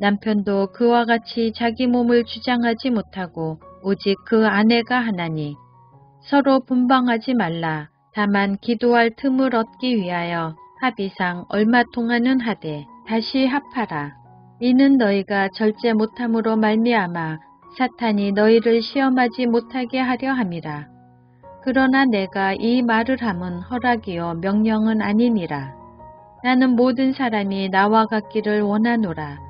남편도 그와 같이 자기 몸을 주장하지 못하고 오직 그 아내가 하나니 서로 분방하지 말라. 다만 기도할 틈을 얻기 위하여 합의상 얼마 동안은 하되 다시 합하라. 이는 너희가 절제 못함으로 말미암아 사탄이 너희를 시험하지 못하게 하려 함이라. 그러나 내가 이 말을 함은 허락이요 명령은 아니니라. 나는 모든 사람이 나와 같기를 원하노라.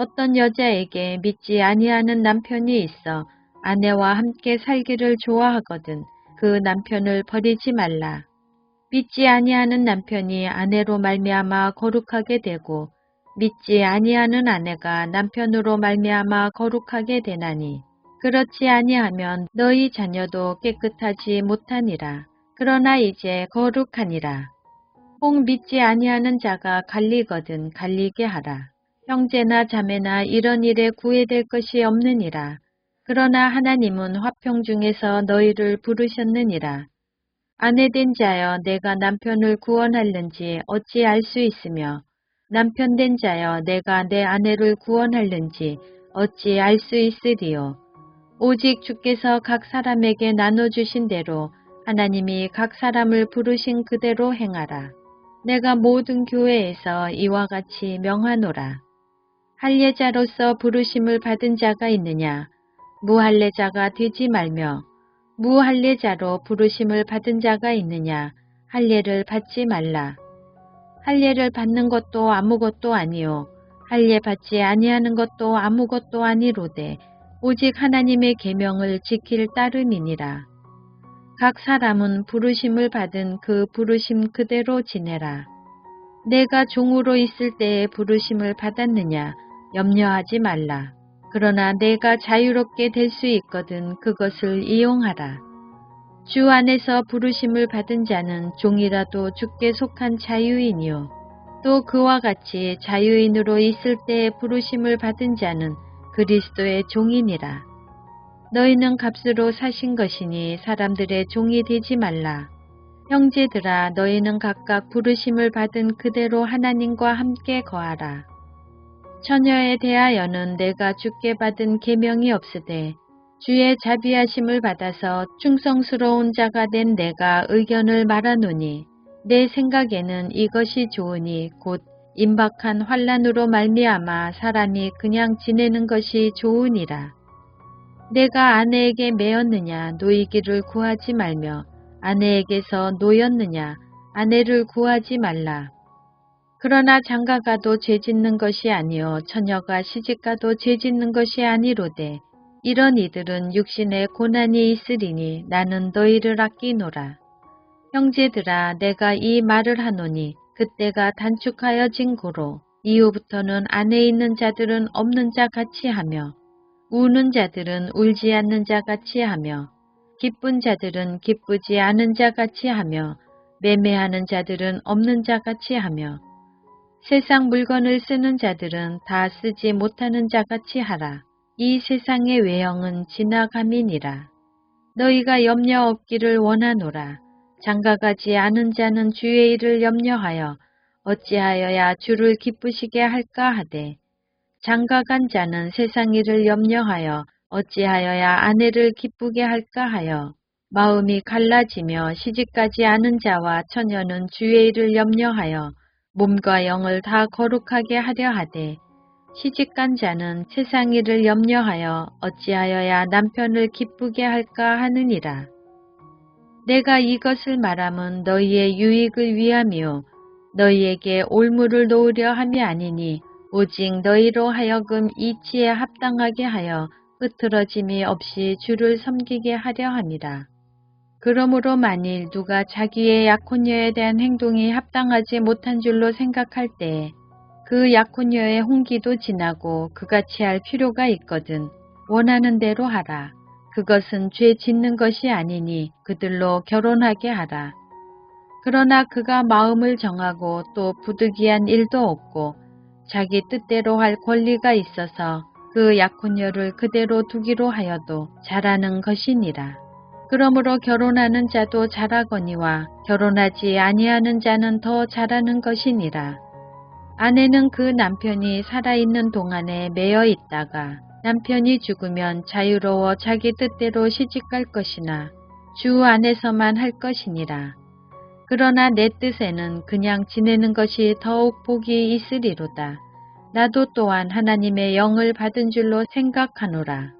어떤 여자에게 믿지 아니하는 남편이 있어 아내와 함께 살기를 좋아하거든 그 남편을 버리지 말라. 믿지 아니하는 남편이 아내로 말미암아 거룩하게 되고 믿지 아니하는 아내가 남편으로 말미암아 거룩하게 되나니 그렇지 아니하면 너희 자녀도 깨끗하지 못하니라. 그러나 이제 거룩하니라. 혹 믿지 아니하는 자가 갈리거든 갈리게 하라. 형제나 자매나 이런 일에 구애될 것이 없느니라. 그러나 하나님은 화평 중에서 너희를 부르셨느니라. 아내된 자여 내가 남편을 구원할는지 어찌 알 수 있으며 남편된 자여 내가 내 아내를 구원할는지 어찌 알 수 있으리요. 오직 주께서 각 사람에게 나눠주신 대로 하나님이 각 사람을 부르신 그대로 행하라. 내가 모든 교회에서 이와 같이 명하노라. 할례자로서 부르심을 받은 자가 있느냐? 무할례자가 되지 말며 무할례자로 부르심을 받은 자가 있느냐? 할례를 받지 말라. 할례를 받는 것도 아무것도 아니요. 할례 받지 아니하는 것도 아무것도 아니로되 오직 하나님의 계명을 지킬 따름이니라. 각 사람은 부르심을 받은 그 부르심 그대로 지내라. 내가 종으로 있을 때에 부르심을 받았느냐 염려하지 말라. 그러나 내가 자유롭게 될 수 있거든 그것을 이용하라. 주 안에서 부르심을 받은 자는 종이라도 주께 속한 자유인이요. 또 그와 같이 자유인으로 있을 때에 부르심을 받은 자는 그리스도의 종이니라. 너희는 값으로 사신 것이니 사람들의 종이 되지 말라. 형제들아 너희는 각각 부르심을 받은 그대로 하나님과 함께 거하라. 처녀에 대하여는 내가 주께 받은 계명이 없으되 주의 자비하심을 받아서 충성스러운 자가 된 내가 의견을 말하노니 내 생각에는 이것이 좋으니 곧 임박한 환란으로 말미암아 사람이 그냥 지내는 것이 좋으니라. 내가 아내에게 매었느냐 노이기를 구하지 말며 아내에게서 노였느냐 아내를 구하지 말라. 그러나 장가가도 죄짓는 것이 아니요 처녀가 시집가도 죄짓는 것이 아니로되 이런 이들은 육신에 고난이 있으리니 나는 너희를 아끼노라. 형제들아 내가 이 말을 하노니 그때가 단축하여 진 고로 이후부터는 안에 있는 자들은 없는 자 같이 하며 우는 자들은 울지 않는 자 같이 하며 기쁜 자들은 기쁘지 않은 자 같이 하며 매매하는 자들은 없는 자 같이 하며 세상 물건을 쓰는 자들은 다 쓰지 못하는 자 같이 하라. 이 세상의 외형은 지나감이니라. 너희가 염려 없기를 원하노라. 장가가지 않은 자는 주의 일을 염려하여 어찌하여야 주를 기쁘시게 할까 하되 장가간 자는 세상 일을 염려하여 어찌하여야 아내를 기쁘게 할까 하여 마음이 갈라지며 시집가지 않은 자와 처녀는 주의 일을 염려하여 몸과 영을 다 거룩하게 하려 하되 시집간 자는 세상 일을 염려하여 어찌하여야 남편을 기쁘게 할까 하느니라. 내가 이것을 말함은 너희의 유익을 위함이요 너희에게 올무를 놓으려 함이 아니니 오직 너희로 하여금 이치에 합당하게 하여 흐트러짐이 없이 주를 섬기게 하려 함이라. 그러므로 만일 누가 자기의 약혼녀에 대한 행동이 합당하지 못한 줄로 생각할 때에 그 약혼녀의 홍기도 지나고 그같이 할 필요가 있거든 원하는 대로 하라. 그것은 죄 짓는 것이 아니니 그들로 결혼하게 하라. 그러나 그가 마음을 정하고 또 부득이한 일도 없고 자기 뜻대로 할 권리가 있어서 그 약혼녀를 그대로 두기로 하여도 잘하는 것이니라. 그러므로 결혼하는 자도 잘하거니와 결혼하지 아니하는 자는 더 잘하는 것이니라. 아내는 그 남편이 살아있는 동안에 매여 있다가 남편이 죽으면 자유로워 자기 뜻대로 시집갈 것이나 주 안에서만 할 것이니라. 그러나 내 뜻에는 그냥 지내는 것이 더욱 복이 있으리로다. 나도 또한 하나님의 영을 받은 줄로 생각하노라.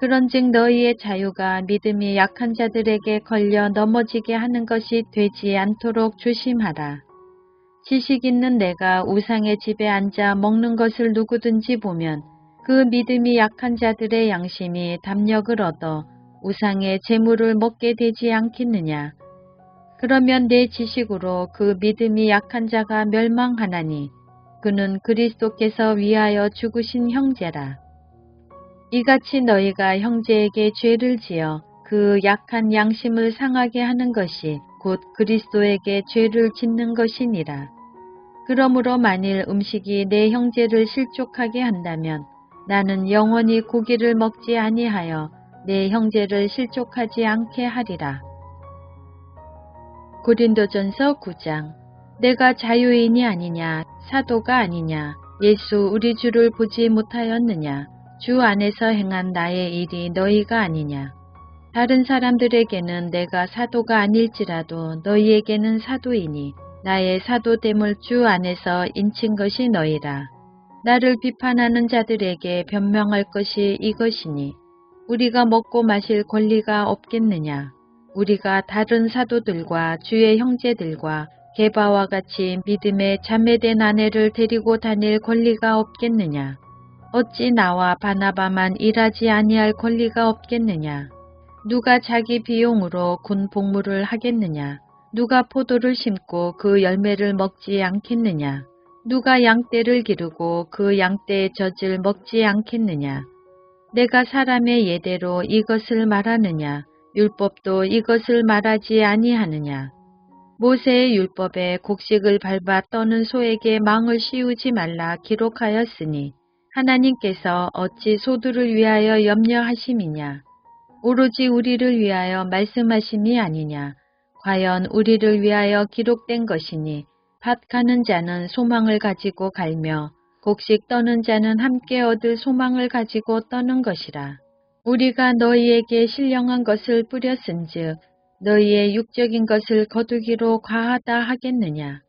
그런즉 너희의 자유가 믿음이 약한 자들에게 걸려 넘어지게 하는 것이 되지 않도록 조심하라. 지식 있는 내가 우상의 집에 앉아 먹는 것을 누구든지 보면 그 믿음이 약한 자들의 양심이 담력을 얻어 우상의 재물을 먹게 되지 않겠느냐. 그러면 내 지식으로 그 믿음이 약한 자가 멸망하나니 그는 그리스도께서 위하여 죽으신 형제라. 이같이 너희가 형제에게 죄를 지어 그 약한 양심을 상하게 하는 것이 곧 그리스도에게 죄를 짓는 것이니라. 그러므로 만일 음식이 내 형제를 실족하게 한다면 나는 영원히 고기를 먹지 아니하여 내 형제를 실족하지 않게 하리라. 고린도전서 9장 내가 자유인이 아니냐 사도가 아니냐 예수 우리 주를 보지 못하였느냐 주 안에서 행한 나의 일이 너희가 아니냐. 다른 사람들에게는 내가 사도가 아닐지라도 너희에게는 사도이니 나의 사도됨을 주 안에서 인친 것이 너희라. 나를 비판하는 자들에게 변명할 것이 이것이니 우리가 먹고 마실 권리가 없겠느냐. 우리가 다른 사도들과 주의 형제들과 개바와 같이 믿음의 자매된 아내를 데리고 다닐 권리가 없겠느냐. 어찌 나와 바나바만 일하지 아니할 권리가 없겠느냐. 누가 자기 비용으로 군 복무를 하겠느냐. 누가 포도를 심고 그 열매를 먹지 않겠느냐. 누가 양떼를 기르고 그 양떼의 젖을 먹지 않겠느냐. 내가 사람의 예대로 이것을 말하느냐. 율법도 이것을 말하지 아니하느냐. 모세의 율법에 곡식을 밟아 떠는 소에게 망을 씌우지 말라 기록하였으니 하나님께서 어찌 소들을 위하여 염려하심이냐. 오로지 우리를 위하여 말씀하심이 아니냐. 과연 우리를 위하여 기록된 것이니 밭 가는 자는 소망을 가지고 갈며 곡식 떠는 자는 함께 얻을 소망을 가지고 떠는 것이라. 우리가 너희에게 신령한 것을 뿌렸은즉 너희의 육적인 것을 거두기로 과하다 하겠느냐.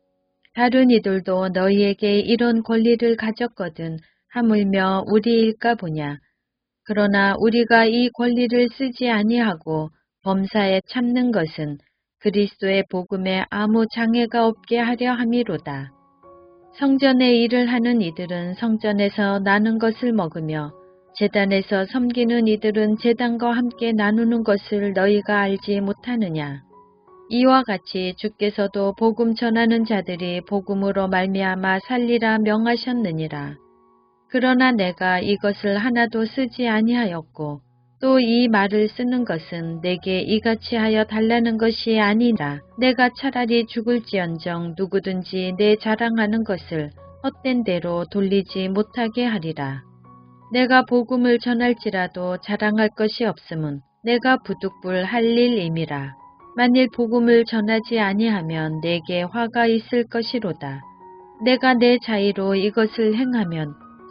다른 이들도 너희에게 이런 권리를 가졌거든 하물며 우리일까 보냐. 그러나 우리가 이 권리를 쓰지 아니하고 범사에 참는 것은 그리스도의 복음에 아무 장애가 없게 하려 함이로다. 성전의 일을 하는 이들은 성전에서 나는 것을 먹으며 재단에서 섬기는 이들은 재단과 함께 나누는 것을 너희가 알지 못하느냐. 이와 같이 주께서도 복음 전하는 자들이 복음으로 말미암아 살리라 명하셨느니라. 그러나 내가 이것을 하나도 쓰지 아니하였고 또 이 말을 쓰는 것은 내게 이같이 하여 달라는 것이 아니라 내가 차라리 죽을지언정 누구든지 내 자랑하는 것을 헛된 대로 돌리지 못하게 하리라. 내가 복음을 전할지라도 자랑할 것이 없음은 내가 부득불 할 일임이라. 만일 복음을 전하지 아니하면 내게 화가 있을 것이로다. 내가 내 자의로 이것을 행하면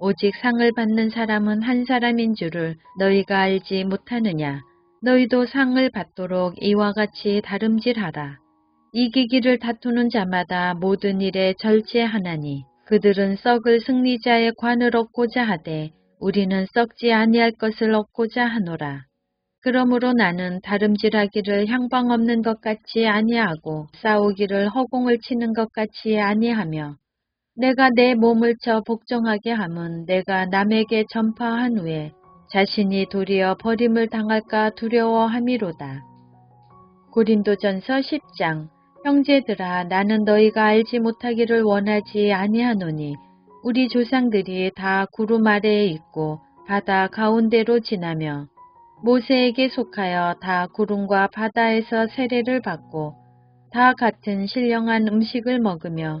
오직 상을 받는 사람은 한 사람인 줄을 너희가 알지 못하느냐. 너희도 상을 받도록 이와 같이 다름질하라. 이기기를 다투는 자마다 모든 일에 절제하나니 그들은 썩을 승리자의 관을 얻고자 하되 우리는 썩지 아니할 것을 얻고자 하노라. 그러므로 나는 다름질하기를 향방 없는 것 같이 아니하고 싸우기를 허공을 치는 것 같이 아니하며 내가 내 몸을 쳐 복종하게 함은 내가 남에게 전파한 후에 자신이 도리어 버림을 당할까 두려워함이로다. 고린도전서 10장 형제들아 나는 너희가 알지 못하기를 원하지 아니하노니 우리 조상들이 다 구름 아래에 있고 바다 가운데로 지나며 모세에게 속하여 다 구름과 바다에서 세례를 받고 다 같은 신령한 음식을 먹으며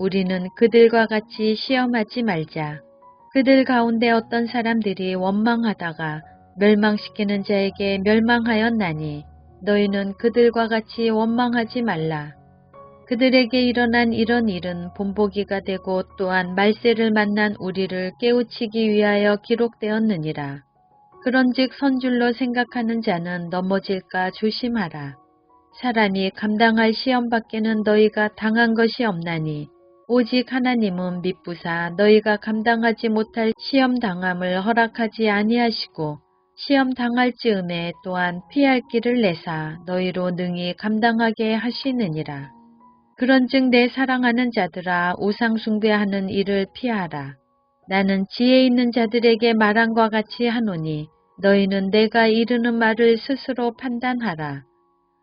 우리는 그들과 같이 시험하지 말자. 그들 가운데 어떤 사람들이 원망하다가 멸망시키는 자에게 멸망하였나니 너희는 그들과 같이 원망하지 말라. 그들에게 일어난 이런 일은 본보기가 되고 또한 말세를 만난 우리를 깨우치기 위하여 기록되었느니라. 그런즉 선줄로 생각하는 자는 넘어질까 조심하라. 사람이 감당할 시험 밖에는 너희가 당한 것이 없나니 오직 하나님은 미쁘사 너희가 감당하지 못할 시험 당함을 허락하지 아니하시고 시험 당할 즈음에 또한 피할 길을 내사 너희로 능히 감당하게 하시느니라. 그런즉 내 사랑하는 자들아 우상 숭배하는 일을 피하라. 나는 지혜 있는 자들에게 말한 과 같이 하노니 너희는 내가 이르는 말을 스스로 판단하라.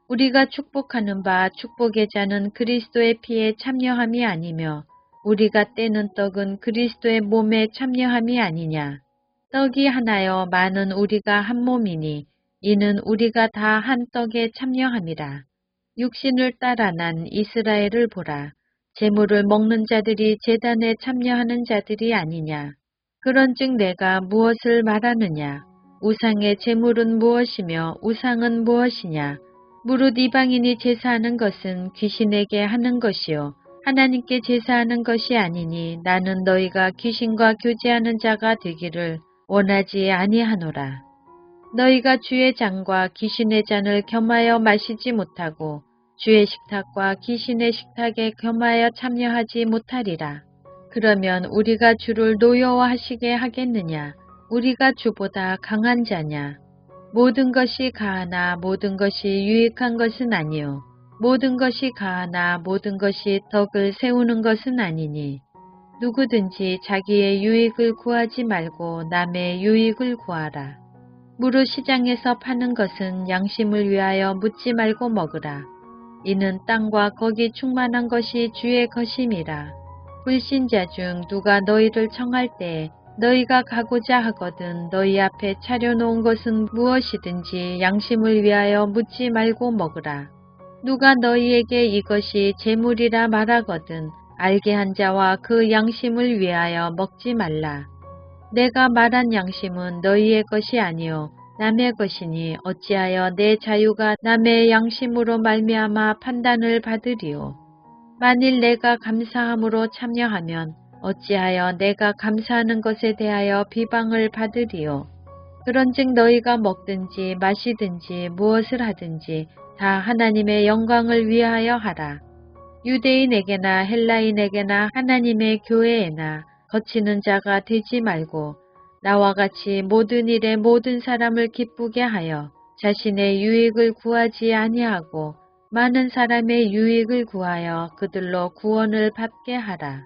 우리가 축복하는 바 축복의 자는 그리스도의 피에 참여함이 아니며 우리가 떼는 떡은 그리스도의 몸에 참여함이 아니냐. 떡이 하나여 많은 우리가 한 몸이니 이는 우리가 다 한 떡에 참여함이라. 육신을 따라 난 이스라엘을 보라. 재물을 먹는 자들이 재단에 참여하는 자들이 아니냐. 그런즉 내가 무엇을 말하느냐. 우상의 재물은 무엇이며 우상은 무엇이냐. 무릇 이방인이 제사하는 것은 귀신에게 하는 것이요. 하나님께 제사하는 것이 아니니 나는 너희가 귀신과 교제하는 자가 되기를 원하지 아니하노라. 너희가 주의 잔과 귀신의 잔을 겸하여 마시지 못하고 주의 식탁과 귀신의 식탁에 겸하여 참여하지 못하리라. 그러면 우리가 주를 노여워하시게 하겠느냐? 우리가 주보다 강한 자냐? 모든 것이 가하나 모든 것이 유익한 것은 아니요. 모든 것이 가하나 모든 것이 덕을 세우는 것은 아니니. 누구든지 자기의 유익을 구하지 말고 남의 유익을 구하라. 무릇 시장에서 파는 것은 양심을 위하여 묻지 말고 먹으라. 이는 땅과 거기 충만한 것이 주의 것임이라. 불신자 중 누가 너희를 청할 때 너희가 가고자 하거든 너희 앞에 차려놓은 것은 무엇이든지 양심을 위하여 묻지 말고 먹으라. 누가 너희에게 이것이 재물이라 말하거든 알게 한 자와 그 양심을 위하여 먹지 말라. 내가 말한 양심은 너희의 것이 아니요 남의 것이니 어찌하여 내 자유가 남의 양심으로 말미암아 판단을 받으리요. 만일 내가 감사함으로 참여하면 어찌하여 내가 감사하는 것에 대하여 비방을 받으리요. 그런즉 너희가 먹든지 마시든지 무엇을 하든지 다 하나님의 영광을 위하여 하라. 유대인에게나 헬라인에게나 하나님의 교회에나 거치는 자가 되지 말고 나와 같이 모든 일에 모든 사람을 기쁘게 하여 자신의 유익을 구하지 아니하고 많은 사람의 유익을 구하여 그들로 구원을 받게 하라.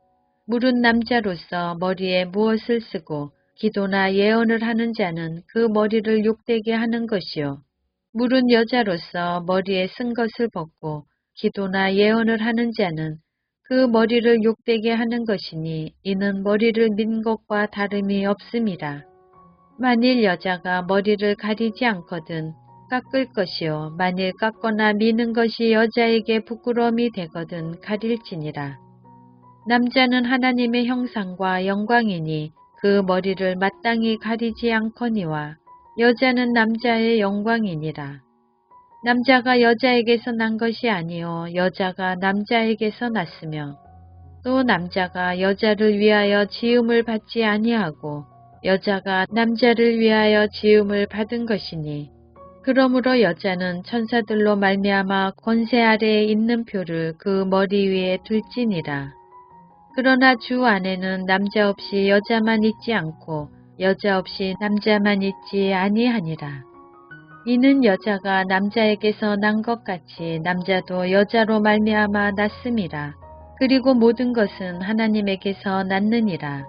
물은 남자로서 머리에 무엇을 쓰고 기도나 예언을 하는 자는 그 머리를 욕되게 하는 것이요. 물은 여자로서 머리에 쓴 것을 벗고 기도나 예언을 하는 자는 그 머리를 욕되게 하는 것이니 이는 머리를 민 것과 다름이 없습니다. 만일 여자가 머리를 가리지 않거든 깎을 것이요 만일 깎거나 미는 것이 여자에게 부끄러움이 되거든 가릴지니라. 남자는 하나님의 형상과 영광이니 그 머리를 마땅히 가리지 않거니와 여자는 남자의 영광이니라. 남자가 여자에게서 난 것이 아니요 여자가 남자에게서 났으며 또 남자가 여자를 위하여 지음을 받지 아니하고 여자가 남자를 위하여 지음을 받은 것이니 그러므로 여자는 천사들로 말미암아 권세 아래에 있는 표를 그 머리 위에 둘지니라. 그러나 주 안에는 남자 없이 여자만 있지 않고 여자 없이 남자만 있지 아니하니라. 이는 여자가 남자에게서 난 것 같이 남자도 여자로 말미암아 났음이라. 그리고 모든 것은 하나님에게서 났느니라.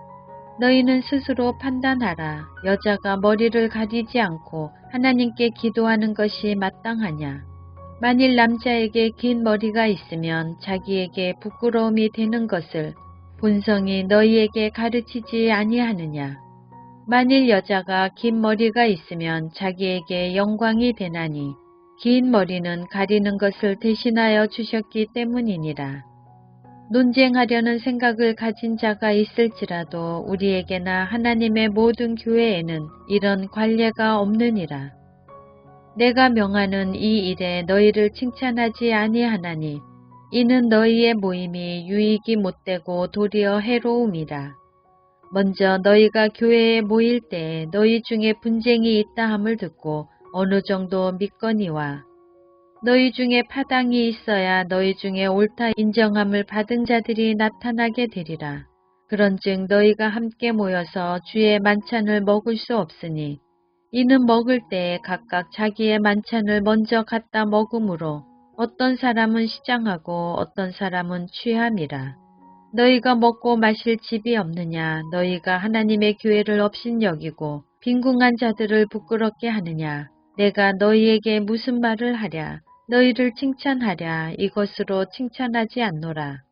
너희는 스스로 판단하라. 여자가 머리를 가리지 않고 하나님께 기도하는 것이 마땅하냐. 만일 남자에게 긴 머리가 있으면 자기에게 부끄러움이 되는 것을 본성이 너희에게 가르치지 아니하느냐. 만일 여자가 긴 머리가 있으면 자기에게 영광이 되나니 긴 머리는 가리는 것을 대신하여 주셨기 때문이니라. 논쟁하려는 생각을 가진 자가 있을지라도 우리에게나 하나님의 모든 교회에는 이런 관례가 없느니라. 내가 명하는 이 일에 너희를 칭찬하지 아니하나니 이는 너희의 모임이 유익이 못되고 도리어 해로움이라. 먼저 너희가 교회에 모일 때 너희 중에 분쟁이 있다 함을 듣고 어느 정도 믿거니와 너희 중에 파당이 있어야 너희 중에 옳다 인정함을 받은 자들이 나타나게 되리라. 그런즉 너희가 함께 모여서 주의 만찬을 먹을 수 없으니 이는 먹을 때에 각각 자기의 만찬을 먼저 갖다 먹으므로 어떤 사람은 시장하고 어떤 사람은 취함이라. 너희가 먹고 마실 집이 없느냐? 너희가 하나님의 교회를 업신여기고 빈궁한 자들을 부끄럽게 하느냐? 내가 너희에게 무슨 말을 하랴? 너희를 칭찬하랴? 이것으로 칭찬하지 않노라.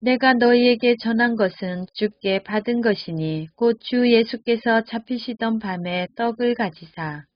내가 너희에게 전한 것은 주께 받은 것이니 곧 주 예수께서 잡히시던 밤에 떡을 가지사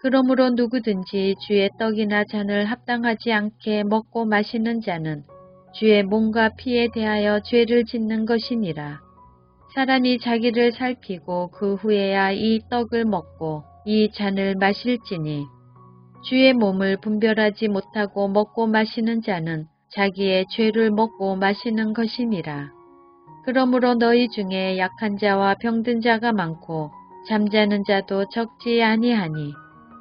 그러므로 누구든지 주의 떡이나 잔을 합당하지 않게 먹고 마시는 자는 주의 몸과 피에 대하여 죄를 짓는 것이니라. 사람이 자기를 살피고 그 후에야 이 떡을 먹고 이 잔을 마실지니 주의 몸을 분별하지 못하고 먹고 마시는 자는 자기의 죄를 먹고 마시는 것이니라. 그러므로 너희 중에 약한 자와 병든 자가 많고 잠자는 자도 적지 아니하니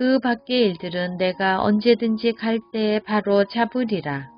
그 밖의 일들은 내가 언제든지 갈 때에 바로 잡으리라.